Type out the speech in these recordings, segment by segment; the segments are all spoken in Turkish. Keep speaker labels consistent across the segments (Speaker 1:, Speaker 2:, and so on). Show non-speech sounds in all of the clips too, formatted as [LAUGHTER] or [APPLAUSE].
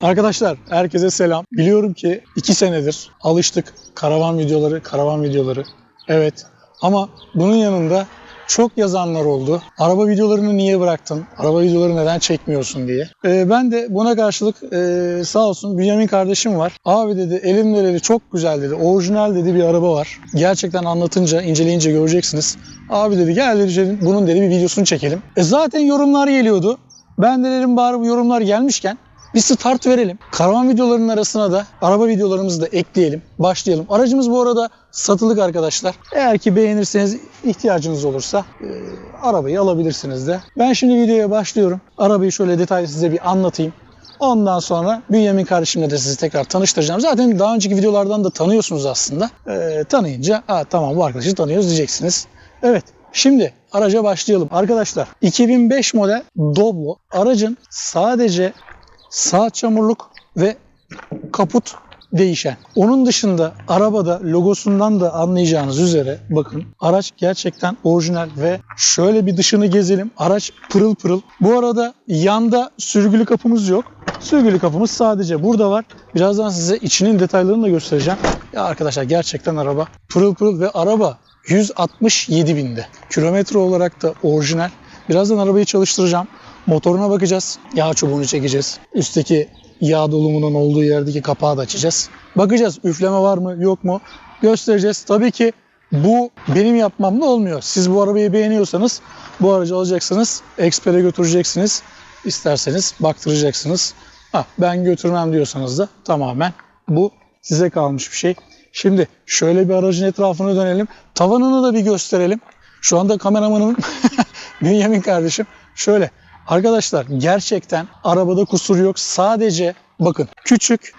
Speaker 1: Arkadaşlar herkese selam. Biliyorum ki iki senedir alıştık karavan videoları, karavan videoları. Evet ama bunun yanında çok yazanlar oldu. Araba videolarını niye bıraktın? Araba videoları neden çekmiyorsun diye. Ee, ben de buna karşılık e, sağ olsun Bünyamin kardeşim var. Abi dedi elimle dedi çok güzel dedi. Orijinal dedi bir araba var. Gerçekten anlatınca, inceleyince göreceksiniz. Abi dedi gel dedi bunun dedi bir videosunu çekelim. E zaten yorumlar geliyordu. Ben de dedim bari bu yorumlar gelmişken bir start verelim. Karavan videolarının arasına da araba videolarımızı da ekleyelim. Başlayalım. Aracımız bu arada satılık arkadaşlar. Eğer ki beğenirseniz ihtiyacınız olursa e, arabayı alabilirsiniz de. Ben şimdi videoya başlıyorum. Arabayı şöyle detaylı size bir anlatayım. Ondan sonra Bünyamin kardeşimle de sizi tekrar tanıştıracağım. Zaten daha önceki videolardan da tanıyorsunuz aslında. E, tanıyınca ha, tamam bu arkadaşı tanıyoruz diyeceksiniz. Evet Şimdi araca başlayalım. Arkadaşlar 2005 model Doblo aracın sadece sağ çamurluk ve kaput değişen. Onun dışında arabada logosundan da anlayacağınız üzere bakın araç gerçekten orijinal ve şöyle bir dışını gezelim. Araç pırıl pırıl. Bu arada yanda sürgülü kapımız yok. Sürgülü kapımız sadece burada var. Birazdan size içinin detaylarını da göstereceğim. Ya arkadaşlar gerçekten araba pırıl pırıl ve araba 167 binde. Kilometre olarak da orijinal. Birazdan arabayı çalıştıracağım. Motoruna bakacağız. Yağ çubuğunu çekeceğiz. Üstteki yağ dolumunun olduğu yerdeki kapağı da açacağız. Bakacağız üfleme var mı yok mu göstereceğiz. Tabii ki bu benim yapmamla olmuyor. Siz bu arabayı beğeniyorsanız bu aracı alacaksınız. Eksper'e götüreceksiniz. İsterseniz baktıracaksınız. Ha, ben götürmem diyorsanız da tamamen bu size kalmış bir şey. Şimdi şöyle bir aracın etrafını dönelim. Tavanını da bir gösterelim. Şu anda kameramanım [LAUGHS] Bünyamin kardeşim. Şöyle arkadaşlar gerçekten arabada kusur yok. Sadece bakın küçük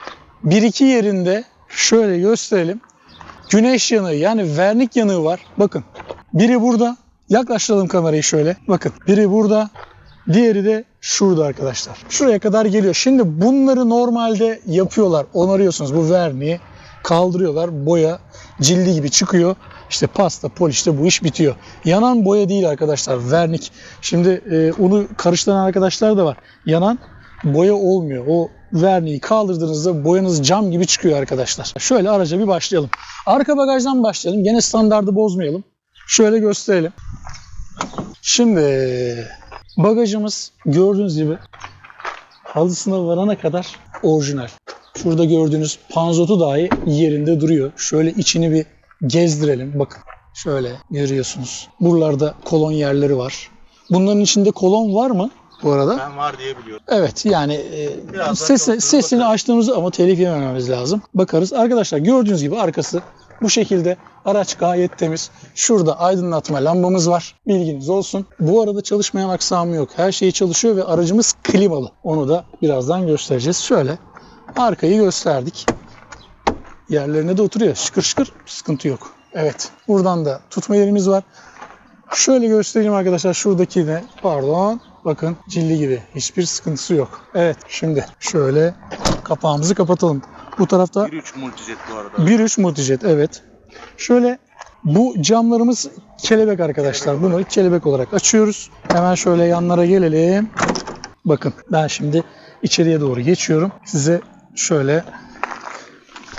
Speaker 1: bir iki yerinde şöyle gösterelim. Güneş yanığı yani vernik yanığı var. Bakın biri burada. Yaklaştıralım kamerayı şöyle. Bakın biri burada. Diğeri de şurada arkadaşlar. Şuraya kadar geliyor. Şimdi bunları normalde yapıyorlar. Onarıyorsunuz bu verniği kaldırıyorlar. Boya cildi gibi çıkıyor. İşte pasta, polişte bu iş bitiyor. Yanan boya değil arkadaşlar. Vernik. Şimdi e, onu karıştıran arkadaşlar da var. Yanan boya olmuyor. O verniği kaldırdığınızda boyanız cam gibi çıkıyor arkadaşlar. Şöyle araca bir başlayalım. Arka bagajdan başlayalım. Gene standardı bozmayalım. Şöyle gösterelim. Şimdi bagajımız gördüğünüz gibi halısına varana kadar orijinal. Şurada gördüğünüz panzotu dahi yerinde duruyor. Şöyle içini bir gezdirelim. Bakın şöyle görüyorsunuz. Buralarda kolon yerleri var. Bunların içinde kolon var mı bu arada?
Speaker 2: Ben var diye biliyorum.
Speaker 1: Evet yani e, ses, sesini
Speaker 2: bakarız.
Speaker 1: açtığımızda ama telif yemememiz lazım. Bakarız. Arkadaşlar gördüğünüz gibi arkası bu şekilde. Araç gayet temiz. Şurada aydınlatma lambamız var. Bilginiz olsun. Bu arada çalışmayan aksamı yok. Her şey çalışıyor ve aracımız klimalı. Onu da birazdan göstereceğiz. Şöyle arkayı gösterdik. Yerlerine de oturuyor. Şıkır şıkır sıkıntı yok. Evet. Buradan da tutma yerimiz var. Şöyle göstereyim arkadaşlar şuradaki de pardon bakın cilli gibi hiçbir sıkıntısı yok. Evet şimdi şöyle kapağımızı kapatalım. Bu tarafta
Speaker 2: 1.3 multijet bu arada.
Speaker 1: 1.3 multijet evet. Şöyle bu camlarımız kelebek arkadaşlar. Bunu kelebek olarak açıyoruz. Hemen şöyle yanlara gelelim. Bakın ben şimdi içeriye doğru geçiyorum. Size şöyle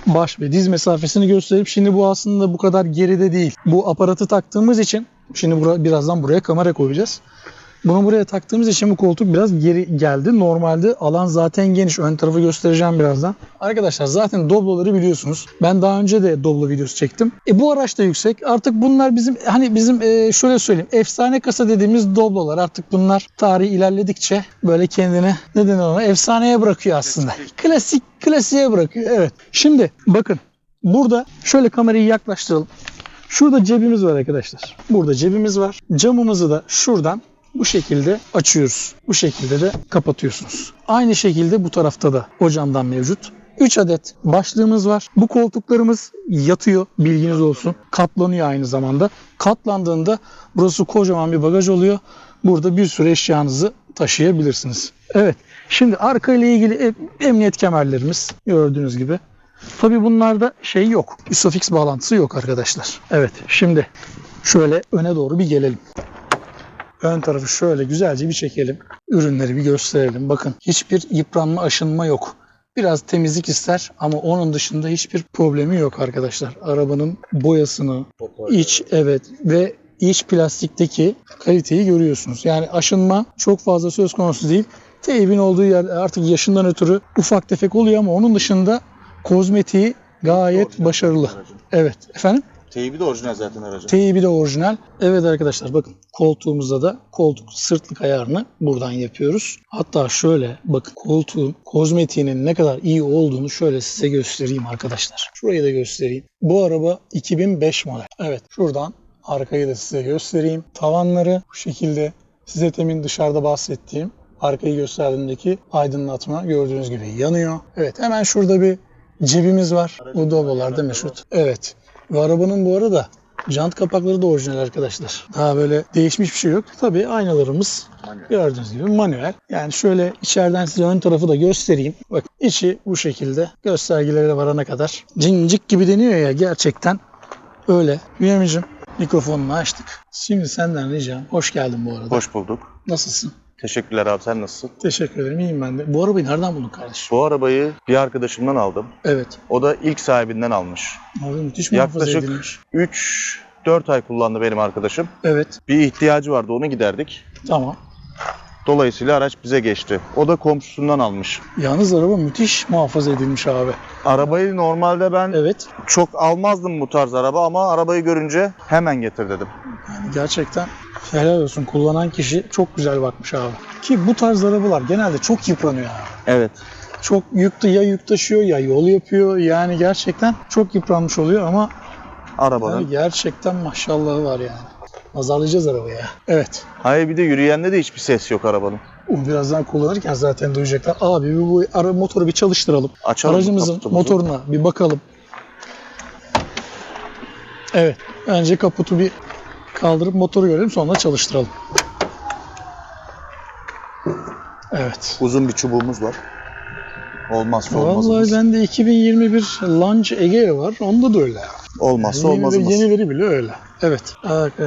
Speaker 1: baş ve diz mesafesini göstereyim. Şimdi bu aslında bu kadar geride değil. Bu aparatı taktığımız için şimdi bura, birazdan buraya kamera koyacağız. Bunu buraya taktığımız için bu koltuk biraz geri geldi. Normalde alan zaten geniş. Ön tarafı göstereceğim birazdan. Arkadaşlar zaten Doblo'ları biliyorsunuz. Ben daha önce de Doblo videosu çektim. E bu araç da yüksek. Artık bunlar bizim hani bizim e, şöyle söyleyeyim. Efsane kasa dediğimiz Doblo'lar. Artık bunlar tarih ilerledikçe böyle kendini ne denir ona efsaneye bırakıyor aslında. Klasik klasiğe bırakıyor. Evet. Şimdi bakın burada şöyle kamerayı yaklaştıralım. Şurada cebimiz var arkadaşlar. Burada cebimiz var. Camımızı da şuradan bu şekilde açıyoruz. Bu şekilde de kapatıyorsunuz. Aynı şekilde bu tarafta da o camdan mevcut. 3 adet başlığımız var. Bu koltuklarımız yatıyor bilginiz olsun. Katlanıyor aynı zamanda. Katlandığında burası kocaman bir bagaj oluyor. Burada bir sürü eşyanızı taşıyabilirsiniz. Evet. Şimdi arka ile ilgili em- emniyet kemerlerimiz gördüğünüz gibi. Tabi bunlarda şey yok. Isofix bağlantısı yok arkadaşlar. Evet. Şimdi şöyle öne doğru bir gelelim. Ön tarafı şöyle güzelce bir çekelim. Ürünleri bir gösterelim. Bakın hiçbir yıpranma, aşınma yok. Biraz temizlik ister ama onun dışında hiçbir problemi yok arkadaşlar. Arabanın boyasını, iç evet ve iç plastikteki kaliteyi görüyorsunuz. Yani aşınma çok fazla söz konusu değil. Teybin olduğu yer artık yaşından ötürü ufak tefek oluyor ama onun dışında kozmetiği gayet başarılı. Evet efendim.
Speaker 2: Teybi de orijinal zaten aracın.
Speaker 1: Teybi de orijinal. Evet arkadaşlar bakın koltuğumuzda da koltuk sırtlık ayarını buradan yapıyoruz. Hatta şöyle bakın koltuğun kozmetiğinin ne kadar iyi olduğunu şöyle size göstereyim arkadaşlar. Şurayı da göstereyim. Bu araba 2005 model. Evet şuradan arkayı da size göstereyim. Tavanları bu şekilde size temin dışarıda bahsettiğim arkayı gösterdiğimdeki aydınlatma gördüğünüz gibi yanıyor. Evet hemen şurada bir cebimiz var. Bu Doblo'larda meşhur. Evet. Ve arabanın bu arada jant kapakları da orijinal arkadaşlar. Daha böyle değişmiş bir şey yok. Tabii aynalarımız
Speaker 2: Manuel.
Speaker 1: gördüğünüz gibi manuel. Yani şöyle içeriden size ön tarafı da göstereyim. Bak içi bu şekilde göstergelere varana kadar. Cincik gibi deniyor ya gerçekten öyle. Bünyamin'cim mikrofonunu açtık. Şimdi senden ricam hoş geldin bu arada.
Speaker 2: Hoş bulduk.
Speaker 1: Nasılsın?
Speaker 2: Teşekkürler abi sen nasılsın?
Speaker 1: Teşekkür ederim. İyiyim ben de. Bu arabayı nereden buldun kardeşim?
Speaker 2: Bu arabayı bir arkadaşımdan aldım.
Speaker 1: Evet.
Speaker 2: O da ilk sahibinden almış.
Speaker 1: Abi müthiş muhafaza
Speaker 2: Yaklaşık
Speaker 1: edilmiş.
Speaker 2: 3-4 ay kullandı benim arkadaşım.
Speaker 1: Evet.
Speaker 2: Bir ihtiyacı vardı onu giderdik.
Speaker 1: Tamam.
Speaker 2: Dolayısıyla araç bize geçti. O da komşusundan almış.
Speaker 1: Yalnız araba müthiş muhafaza edilmiş abi.
Speaker 2: Arabayı normalde ben
Speaker 1: Evet.
Speaker 2: çok almazdım bu tarz araba ama arabayı görünce hemen getir dedim.
Speaker 1: Yani gerçekten helal olsun. Kullanan kişi çok güzel bakmış abi. Ki bu tarz arabalar genelde çok yıpranıyor abi.
Speaker 2: Evet.
Speaker 1: Çok yük, ya yük taşıyor ya yol yapıyor. Yani gerçekten çok yıpranmış oluyor ama
Speaker 2: Arabanın.
Speaker 1: yani gerçekten maşallahı var yani. Nazarlayacağız arabayı ya. Evet.
Speaker 2: Hayır bir de yürüyende de hiçbir ses yok arabanın.
Speaker 1: O birazdan kullanırken zaten duyacaklar. Abi bu, bu ara, motoru bir çalıştıralım.
Speaker 2: Açalım
Speaker 1: Aracımızın
Speaker 2: kaputumuzu.
Speaker 1: motoruna bir bakalım. Evet. Önce kaputu bir kaldırıp motoru görelim sonra çalıştıralım. Evet.
Speaker 2: Uzun bir çubuğumuz var. Olmazsa
Speaker 1: Vallahi
Speaker 2: olmazımız.
Speaker 1: bende 2021 Launch Egea var. Onda da öyle.
Speaker 2: Olmazsa
Speaker 1: Yenileri,
Speaker 2: olmazımız.
Speaker 1: yenileri bile öyle. Evet. Bak, eee,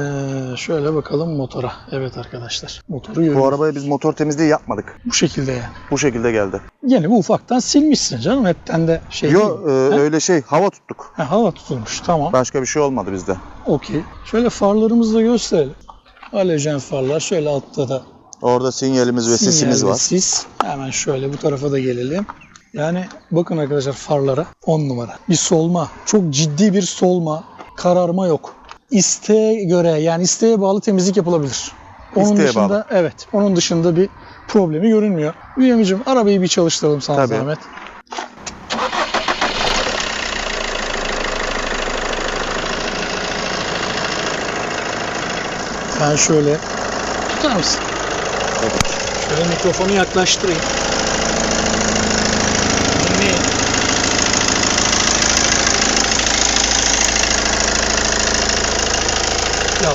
Speaker 1: şöyle bakalım motora. Evet arkadaşlar. Motoru
Speaker 2: Bu
Speaker 1: görüyoruz.
Speaker 2: arabaya biz motor temizliği yapmadık.
Speaker 1: Bu şekilde yani.
Speaker 2: Bu şekilde geldi.
Speaker 1: Yine bu ufaktan silmişsin canım. Hepten de şey
Speaker 2: Yo
Speaker 1: değil.
Speaker 2: e, öyle şey hava tuttuk.
Speaker 1: Ha, hava tutulmuş. Tamam.
Speaker 2: Başka bir şey olmadı bizde.
Speaker 1: Okey. Şöyle farlarımızı da gösterelim. Halojen farlar. Şöyle altta da
Speaker 2: Orada sinyalimiz ve
Speaker 1: sinyal
Speaker 2: sesimiz
Speaker 1: ve
Speaker 2: var.
Speaker 1: sis. Hemen şöyle bu tarafa da gelelim. Yani bakın arkadaşlar farlara 10 numara. Bir solma. Çok ciddi bir solma. Kararma yok. İsteğe göre yani isteğe bağlı temizlik yapılabilir. Onun
Speaker 2: İsteğe
Speaker 1: dışında
Speaker 2: bağlı.
Speaker 1: evet. Onun dışında bir problemi görünmüyor. Bünyamin'cim arabayı bir çalıştıralım sana
Speaker 2: Tabii.
Speaker 1: zahmet. Ben şöyle tutar mısın? Şöyle mikrofonu yaklaştırayım.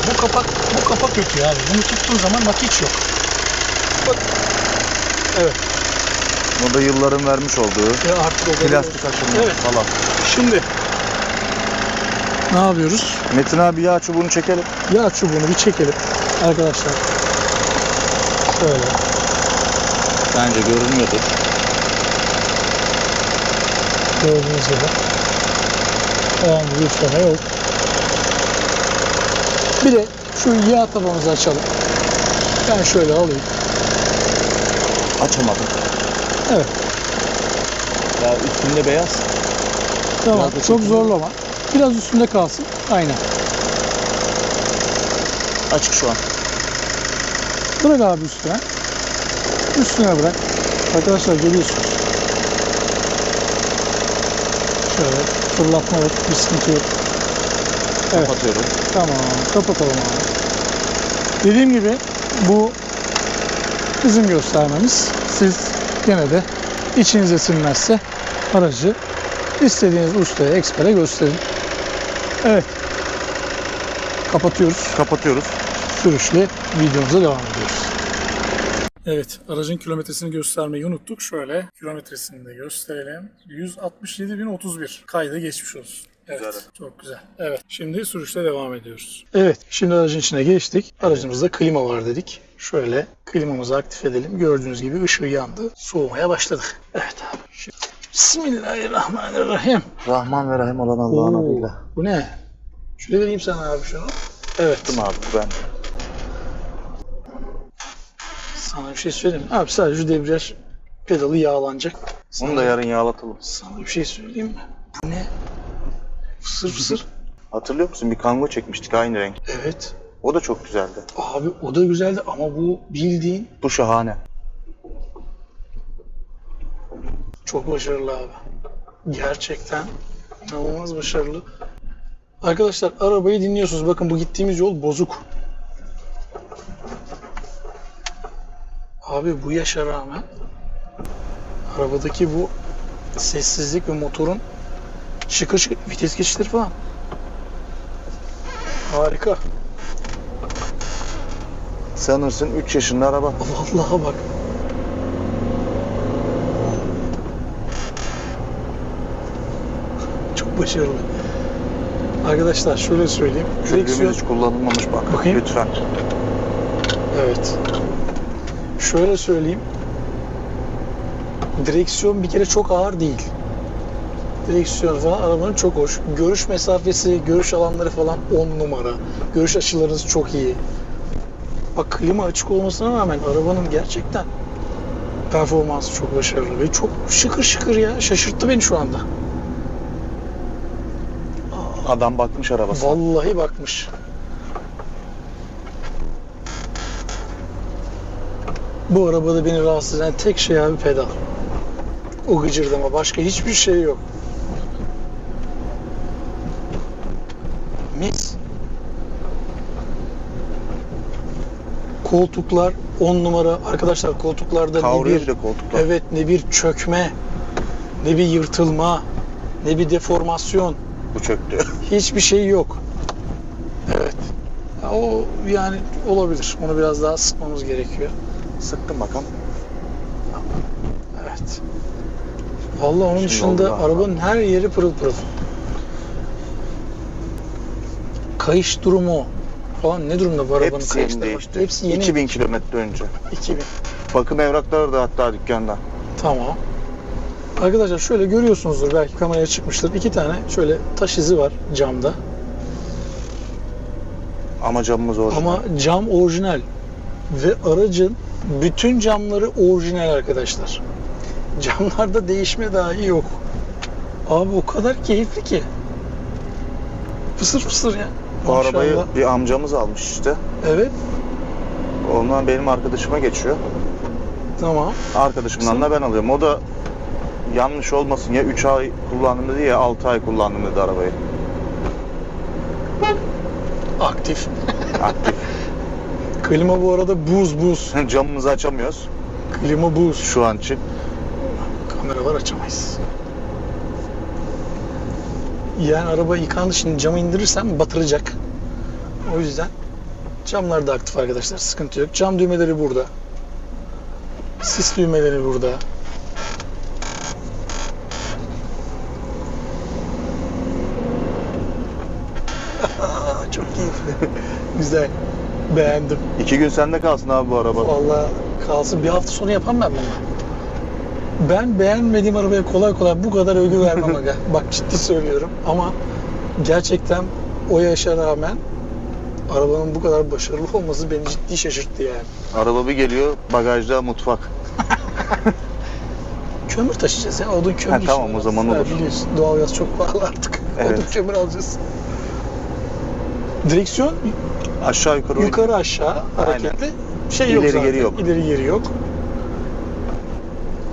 Speaker 1: Bu kapak bu kapak kötü yani. Bunu tuttuğun zaman bak hiç yok. Bak. Evet.
Speaker 2: Bu da yılların vermiş olduğu
Speaker 1: Ya artık o kadar
Speaker 2: plastik aşınma
Speaker 1: Evet.
Speaker 2: falan.
Speaker 1: Şimdi ne yapıyoruz?
Speaker 2: Metin abi yağ çubuğunu çekelim.
Speaker 1: Yağ çubuğunu bir çekelim arkadaşlar. Şöyle.
Speaker 2: Bence görünüyordur.
Speaker 1: Gördüğünüz gibi. Herhangi bir üfleme yok. Bir de şu yağ tabağımızı açalım. Ben şöyle alayım.
Speaker 2: Açamadım.
Speaker 1: Evet.
Speaker 2: Ya üstünde beyaz.
Speaker 1: Tamam.
Speaker 2: Biraz
Speaker 1: Çok zorlama. Biraz üstünde kalsın. Aynen.
Speaker 2: Açık şu an.
Speaker 1: Bırak abi üstüne. Üstüne bırak. Arkadaşlar görüyorsunuz. Şöyle fırlatma yok. Bir sıkıntı yok. Evet.
Speaker 2: Kapatıyorum.
Speaker 1: Tamam. Kapatalım abi. Dediğim gibi bu bizim göstermemiz. Siz gene de içinize sinmezse aracı istediğiniz ustaya, ekspere gösterin. Evet. Kapatıyoruz.
Speaker 2: Kapatıyoruz.
Speaker 1: Sürüşle videomuza devam ediyoruz. Evet, aracın kilometresini göstermeyi unuttuk. Şöyle kilometresini de gösterelim. 167.031. Kayda geçmiş olsun. Evet,
Speaker 2: Güzel.
Speaker 1: çok güzel. Evet, şimdi sürüşte devam ediyoruz. Evet, şimdi aracın içine geçtik. Aracımızda klima var dedik. Şöyle klimamızı aktif edelim. Gördüğünüz gibi ışığı yandı. Soğumaya başladı. Evet abi. Şimdi Bismillahirrahmanirrahim.
Speaker 2: Rahman ve Rahim olan Allah'ın
Speaker 1: Oo,
Speaker 2: adıyla.
Speaker 1: Bu ne? Şöyle vereyim sana abi şunu. Evet.
Speaker 2: Mi abi ben?
Speaker 1: Sana bir şey söyleyeyim mi? Abi sadece şu debriyaj pedalı yağlanacak.
Speaker 2: Onu da yarın yağlatalım.
Speaker 1: Sana bir şey söyleyeyim mi? Bu ne? Fısır fısır.
Speaker 2: Hatırlıyor musun? Bir kango çekmiştik aynı renk.
Speaker 1: evet.
Speaker 2: O da çok güzeldi.
Speaker 1: Abi o da güzeldi ama bu bildiğin
Speaker 2: Bu şahane.
Speaker 1: çok başarılı abi. Gerçekten inanılmaz başarılı. Arkadaşlar arabayı dinliyorsunuz. Bakın bu gittiğimiz yol bozuk. Abi bu yaşa rağmen arabadaki bu sessizlik ve motorun şıkır şıkır vites geçişleri falan. Harika.
Speaker 2: Sanırsın 3 yaşında araba.
Speaker 1: Vallahi bak. Çok başarılı. Arkadaşlar şöyle söyleyeyim. Direksiyon
Speaker 2: hiç kullanılmamış bak.
Speaker 1: Bakayım.
Speaker 2: Lütfen.
Speaker 1: Evet. Şöyle söyleyeyim. Direksiyon bir kere çok ağır değil. Direksiyon falan arabanın çok hoş. Görüş mesafesi, görüş alanları falan 10 numara. Görüş açılarınız çok iyi. Bak klima açık olmasına rağmen arabanın gerçekten performansı çok başarılı ve çok şıkır şıkır ya. Şaşırttı beni şu anda.
Speaker 2: Adam bakmış arabasına.
Speaker 1: Vallahi bakmış. Bu arabada beni rahatsız eden tek şey abi pedal. O gıcırdama. Başka hiçbir şey yok. Koltuklar 10 numara. Arkadaşlar koltuklarda ne
Speaker 2: Kavruyor
Speaker 1: bir
Speaker 2: bir koltuklar.
Speaker 1: Evet ne bir çökme, ne bir yırtılma, ne bir deformasyon.
Speaker 2: Bu çöktü. [LAUGHS]
Speaker 1: Hiçbir şey yok. Evet. Ya O yani olabilir. Onu biraz daha sıkmamız gerekiyor.
Speaker 2: Sıktım bakalım.
Speaker 1: Evet. Vallahi onun
Speaker 2: Şimdi
Speaker 1: dışında
Speaker 2: oldu
Speaker 1: arabanın her yeri pırıl pırıl. Kayış durumu falan ne durumda bu arabanın
Speaker 2: Hepsi yeni değişti.
Speaker 1: Hepsi yeni.
Speaker 2: 2000 kilometre önce.
Speaker 1: 2000.
Speaker 2: Bakım evrakları da hatta dükkanda.
Speaker 1: Tamam. Arkadaşlar şöyle görüyorsunuzdur belki kameraya çıkmıştır. İki tane şöyle taş izi var camda.
Speaker 2: Ama camımız orijinal.
Speaker 1: Ama cam orijinal ve aracın bütün camları orijinal arkadaşlar. [LAUGHS] Camlarda değişme dahi yok. Abi o kadar keyifli ki. Fısır fısır ya.
Speaker 2: Bu
Speaker 1: Maşallah.
Speaker 2: arabayı bir amcamız almış işte.
Speaker 1: Evet
Speaker 2: Ondan benim arkadaşıma geçiyor.
Speaker 1: tamam.
Speaker 2: Arkadaşımdan da ben alıyorum. O da yanlış olmasın ya 3 ay kullandım dedi ya 6 ay kullandım dedi arabayı.
Speaker 1: Aktif. [LAUGHS]
Speaker 2: Aktif.
Speaker 1: Klima bu arada buz buz. [LAUGHS]
Speaker 2: Camımızı açamıyoruz
Speaker 1: Klima buz.
Speaker 2: şu an için.
Speaker 1: Kamera var açamayız. Yani araba yıkandı şimdi camı indirirsem batıracak. O yüzden camlar da aktif arkadaşlar sıkıntı yok. Cam düğmeleri burada. Sis düğmeleri burada. [LAUGHS] Çok keyifli. [LAUGHS] Güzel. Beğendim.
Speaker 2: 2 gün sende kalsın abi bu araba.
Speaker 1: Vallahi kalsın bir hafta sonu yapamam ben bunu. Ben beğenmediğim arabaya kolay kolay bu kadar övgü vermem aga. [LAUGHS] Bak ciddi söylüyorum ama gerçekten o yaşa rağmen arabanın bu kadar başarılı olması beni ciddi şaşırttı yani.
Speaker 2: Araba bir geliyor bagajda mutfak. [LAUGHS]
Speaker 1: Kömür taşıyacağız ya odun kömür.
Speaker 2: Ha, tamam, o zaman olur.
Speaker 1: Biliyorsun doğalgaz çok pahalı artık. [LAUGHS]
Speaker 2: Evet.
Speaker 1: Odun kömür alacağız. Direksiyon
Speaker 2: Aşağı yukarı
Speaker 1: yukarı aşağı hareketli. Şey yok
Speaker 2: İleri
Speaker 1: zaten.
Speaker 2: geri yok.
Speaker 1: İleri geri yok.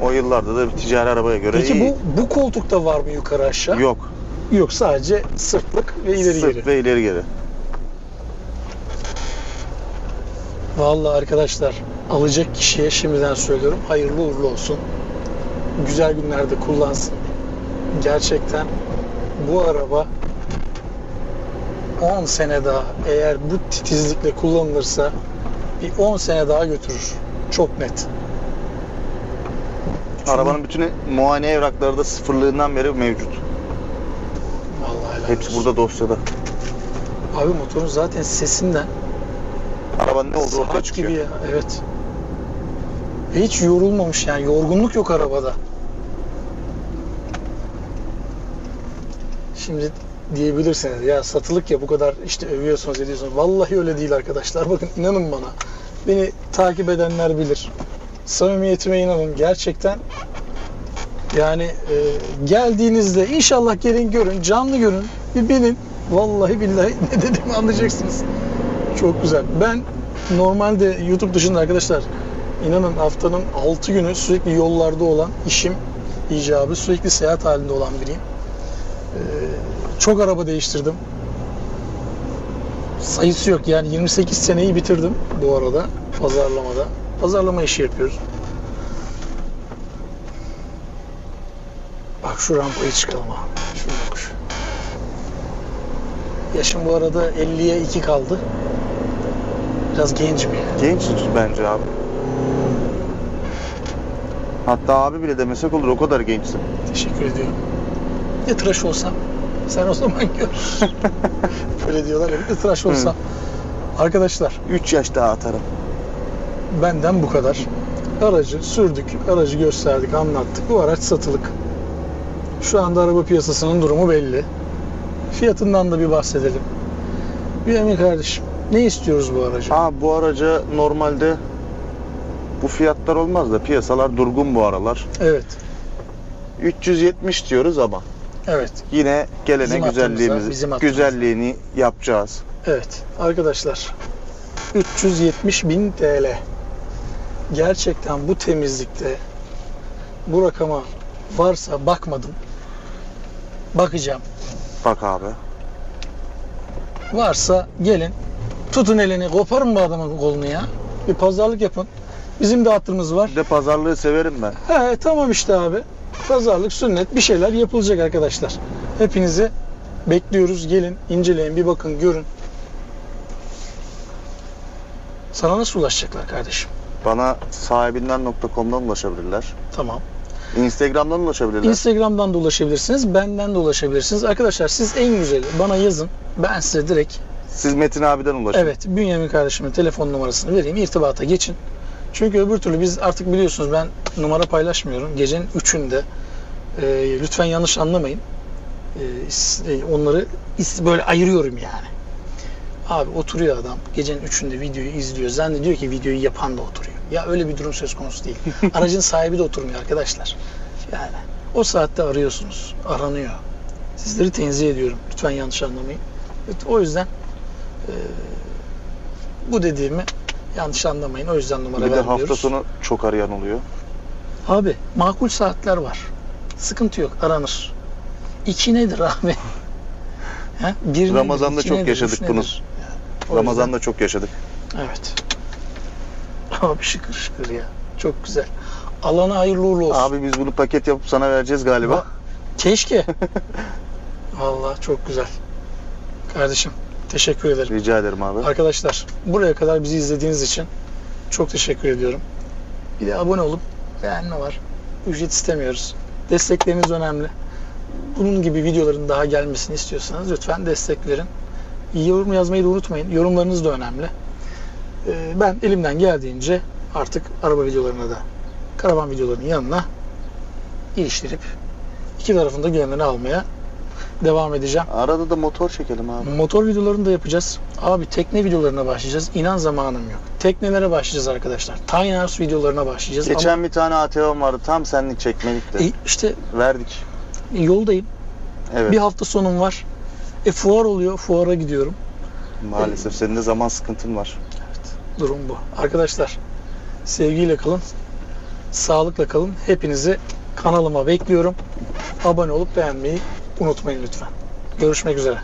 Speaker 2: O yıllarda da bir ticari arabaya göre
Speaker 1: Peki
Speaker 2: iyi.
Speaker 1: bu bu koltukta var mı yukarı aşağı?
Speaker 2: Yok.
Speaker 1: Yok sadece sırtlık ve ileri
Speaker 2: Sırt
Speaker 1: geri.
Speaker 2: ve ileri geri.
Speaker 1: Vallahi arkadaşlar alacak kişiye şimdiden söylüyorum hayırlı uğurlu olsun. Güzel günlerde kullansın. Gerçekten bu araba 10 sene daha eğer bu titizlikle kullanılırsa bir 10 sene daha götürür. Çok net.
Speaker 2: Arabanın bütün muayene evrakları da sıfırlığından beri mevcut.
Speaker 1: Vallahi helal
Speaker 2: Hepsi
Speaker 1: olsun.
Speaker 2: burada dosyada.
Speaker 1: Abi motorun zaten sesinden
Speaker 2: Arabanın ne olduğu ortaya
Speaker 1: saat
Speaker 2: çıkıyor.
Speaker 1: gibi ya. Evet. Ve hiç yorulmamış yani yorgunluk yok arabada. Şimdi diyebilirsiniz ya satılık ya bu kadar işte övüyorsunuz ediyorsunuz. Vallahi öyle değil arkadaşlar. Bakın inanın bana. Beni takip edenler bilir. Samimiyetime inanın. Gerçekten yani e, geldiğinizde inşallah gelin görün, canlı görün, bir binin. Vallahi billahi [LAUGHS] ne dediğimi anlayacaksınız. Çok güzel. Ben normalde YouTube dışında arkadaşlar inanın haftanın 6 günü sürekli yollarda olan işim icabı sürekli seyahat halinde olan biriyim. Ee, çok araba değiştirdim. Sayısı yok yani 28 seneyi bitirdim bu arada pazarlamada. Pazarlama işi yapıyoruz. Bak şu rampayı çıkalım abi. Şu yokuş. Yaşım bu arada 50'ye 2 kaldı. Biraz gencim yani.
Speaker 2: Gençsiniz bence abi. Hatta abi bile demesek olur o kadar gençsin.
Speaker 1: Teşekkür ediyorum. De tıraş olsam sen o zaman gör. [LAUGHS] Böyle diyorlar ya bir de tıraş olsam. Arkadaşlar
Speaker 2: 3 yaş daha atarım.
Speaker 1: Benden bu kadar. Aracı sürdük, aracı gösterdik, anlattık. Bu araç satılık. Şu anda araba piyasasının durumu belli. Fiyatından da bir bahsedelim. Bir emin kardeşim, ne istiyoruz bu aracı?
Speaker 2: Ha bu araca normalde bu fiyatlar olmaz da piyasalar durgun bu aralar.
Speaker 1: Evet,
Speaker 2: 370 diyoruz ama
Speaker 1: evet,
Speaker 2: yine gelene
Speaker 1: Bizim
Speaker 2: güzelliğimizi
Speaker 1: bizim
Speaker 2: güzelliğini yapacağız.
Speaker 1: evet. Arkadaşlar, 370 bin TL. Gerçekten bu temizlikte bu rakama varsa bakmadım. Bakacağım.
Speaker 2: Bak abi.
Speaker 1: Varsa gelin tutun elini koparın bu adamın kolunu ya. Bir pazarlık yapın. Bizim de hatırımız var.
Speaker 2: Bir de pazarlığı severim ben.
Speaker 1: He tamam işte abi. Pazarlık sünnet bir şeyler yapılacak arkadaşlar. Hepinizi bekliyoruz. Gelin inceleyin bir bakın görün. Sana nasıl ulaşacaklar kardeşim?
Speaker 2: Bana sahibinden.com'dan ulaşabilirler.
Speaker 1: Tamam.
Speaker 2: Instagram'dan ulaşabilirler.
Speaker 1: Instagram'dan da ulaşabilirsiniz. Benden de ulaşabilirsiniz. Arkadaşlar siz en güzeli bana yazın. Ben size direkt
Speaker 2: Siz Metin abiden ulaşın.
Speaker 1: Evet, Bünyamin kardeşimin telefon numarasını vereyim, irtibata geçin. Çünkü öbür türlü biz artık biliyorsunuz ben numara paylaşmıyorum. Gecenin 3'ünde e, lütfen yanlış anlamayın. E, is- e, onları is- böyle ayırıyorum yani. Abi oturuyor adam gecenin 3'ünde videoyu izliyor. Zannediyor ki videoyu yapan da oturuyor. Ya öyle bir durum söz konusu değil. Aracın [LAUGHS] sahibi de oturmuyor arkadaşlar. Yani o saatte arıyorsunuz. Aranıyor. Sizleri tenzih ediyorum. Lütfen yanlış anlamayın. O yüzden bu dediğimi yanlış anlamayın. O yüzden numara
Speaker 2: Bir de
Speaker 1: vermiyoruz.
Speaker 2: hafta sonu çok arayan oluyor.
Speaker 1: Abi makul saatler var. Sıkıntı yok. Aranır. İki nedir abi? [LAUGHS] Ha? Bir nedir,
Speaker 2: Ramazan'da
Speaker 1: iki
Speaker 2: çok
Speaker 1: nedir,
Speaker 2: yaşadık bunu.
Speaker 1: nedir? O
Speaker 2: Ramazan'da çok yaşadık.
Speaker 1: yüzden- Evet. Abi şıkır şıkır ya. Çok güzel. Alana hayırlı uğurlu olsun.
Speaker 2: Abi biz bunu paket yapıp sana vereceğiz galiba.
Speaker 1: Va- Keşke. [LAUGHS] Vallahi çok güzel. Kardeşim teşekkür ederim.
Speaker 2: Rica ederim abi.
Speaker 1: Arkadaşlar buraya kadar bizi izlediğiniz için çok teşekkür ediyorum. Bir de abone olup beğenme var. Ücret istemiyoruz. Destekleriniz önemli. Bunun gibi videoların daha gelmesini istiyorsanız lütfen destek verin. Yorum yazmayı da unutmayın. Yorumlarınız da önemli. Ee, Ben elimden geldiğince artık araba videolarına da karavan videolarının yanına iliştirip iki tarafında gönlünü almaya devam edeceğim.
Speaker 2: Arada da motor çekelim abi.
Speaker 1: Motor videolarını da yapacağız. Abi tekne videolarına başlayacağız. İnan zamanım yok. Teknelere başlayacağız arkadaşlar. Tiny House videolarına başlayacağız.
Speaker 2: Geçen bir tane ATV'm vardı. Tam senlik çekmelikti.
Speaker 1: Ama e, işte
Speaker 2: Verdik.
Speaker 1: yoldayım.
Speaker 2: Evet.
Speaker 1: Bir hafta sonum var. E fuar oluyor. Fuara gidiyorum.
Speaker 2: Maalesef senin de zaman sıkıntın var.
Speaker 1: Durum bu. Arkadaşlar sevgiyle kalın. Sağlıkla kalın. Hepinizi kanalıma bekliyorum. Abone olup beğenmeyi unutmayın lütfen. Görüşmek üzere.